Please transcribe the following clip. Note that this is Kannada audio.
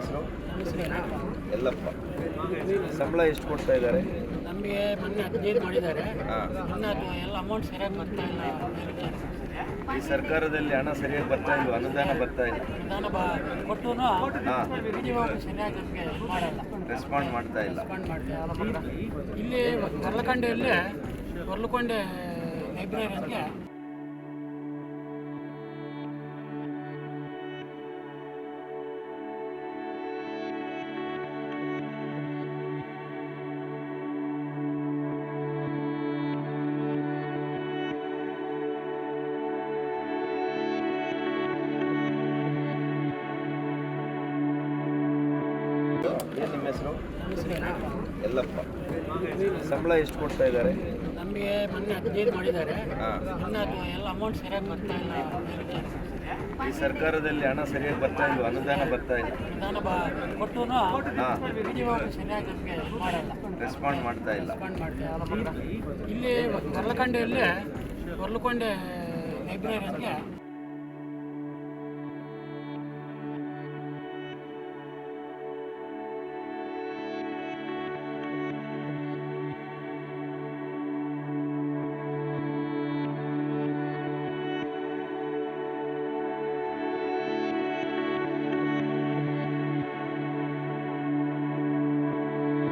ಹೆಸರು? ಎಲ್ಲಪ್ಪ. ಸಂಬಳ ಎಷ್ಟು ಕೊಡ್ತಾ ಇದ್ದಾರೆ? ನಮಗೆ ಮೊನ್ನೆ ಹದಿನೈದು ಮಾಡಿದ್ದಾರೆ. ಎಲ್ಲ ಅಮೌಂಟ್ ಸರಿಯಾಗಿ ಬರ್ತಾ ಇಲ್ಲ. ಈ ಸರ್ಕಾರದಲ್ಲಿ ಹಣ ಸರಿಯಾಗಿ ಬರ್ತಾ ಇಲ್ಲ ಅನುದಾನ ಬರ್ತಾ ಇಲ್ಲ. ರೆಸ್ಪಾಂಡ್ ಮಾಡ್ತಾ ಇಲ್ಲ. ಇಲ್ಲಿ. ಮಾಡ್ತೀವಿ ಇಲ್ಲಿ ಹೊರ್ಲಕೊಂಡೆಯಲ್ಲಿ ಹೊರ್ಲಕೊಂಡೆ ಏನು ನಿಮ್ಮ ಹೆಸರು? ಎಲ್ಲಪ್ಪ. ಸಂಬಳ ಎಷ್ಟು ಕೊಡ್ತಾ ಇದ್ದಾರೆ? ನಮಗೆ ಮೊನ್ನೆ ಹದಿನೈದು ಮಾಡಿದ್ದಾರೆ. ಎಲ್ಲ ಅಮೌಂಟ್ ಸರಿಯಾಗಿ ಬರ್ತಾ ಇಲ್ಲ. ಈ ಸರ್ಕಾರದಲ್ಲಿ ಹಣ ಸರಿಯಾಗಿ ಬರ್ತಾ ಇಲ್ಲ ಅನುದಾನ ಬರ್ತಾ ಇಲ್ಲ. ವಿಧಿವಾಗ ಸರಿಯಾಗಿ ಮಾಡಲ್ಲ. ರೆಸ್ಪಾಂಡ್ ಮಾಡ್ತಾ ಇಲ್ಲ. ಇಲ್ಲಿ. ಹೊರ್ಲಕೊಂಡೆಯಲ್ಲಿ ಹೊರ್ಲಕೊಂಡೆ ಲೈಬ್ರರಿ ಅಂತ